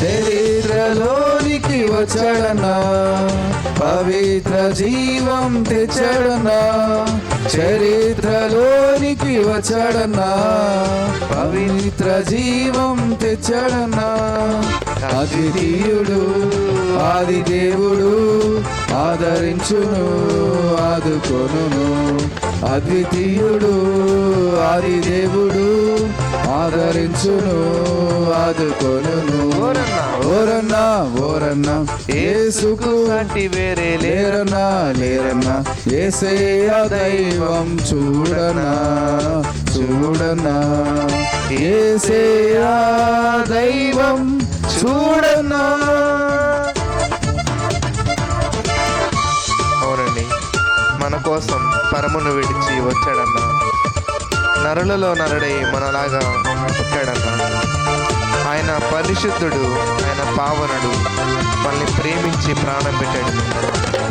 చరిత్రలోనికి వచ్చడనా పవిత్ర జీవం తెచ్చడనా చరిత్రలోనికి వచ్చడనా పవిత్ర జీవం తెచ్చడనా అతిథియుడు ఆది దేవుడు ఆదరించును ఆదుకొను అతిథియుడు ఆది దేవుడు ఆదరించును ఆదుకొనును. ఓరన్నా. ఓరన్నా ఏసుకు సాటి వేరే లేరు లేరన్నా లేరన్నా. ఏసయ్య దైవం చూడనా చూడనా. ఏసయ్య దైవం చూడనా. అవునండి. మన కోసం పరమును విడిచి వచ్చాడన్నా నరులలో నరుడై మనలాగా పుట్టాడన్నా ఆయన పరిశుద్ధుడు ఆయన పావనుడు. మనల్ని ప్రేమించి ప్రాణం పెట్టాడు.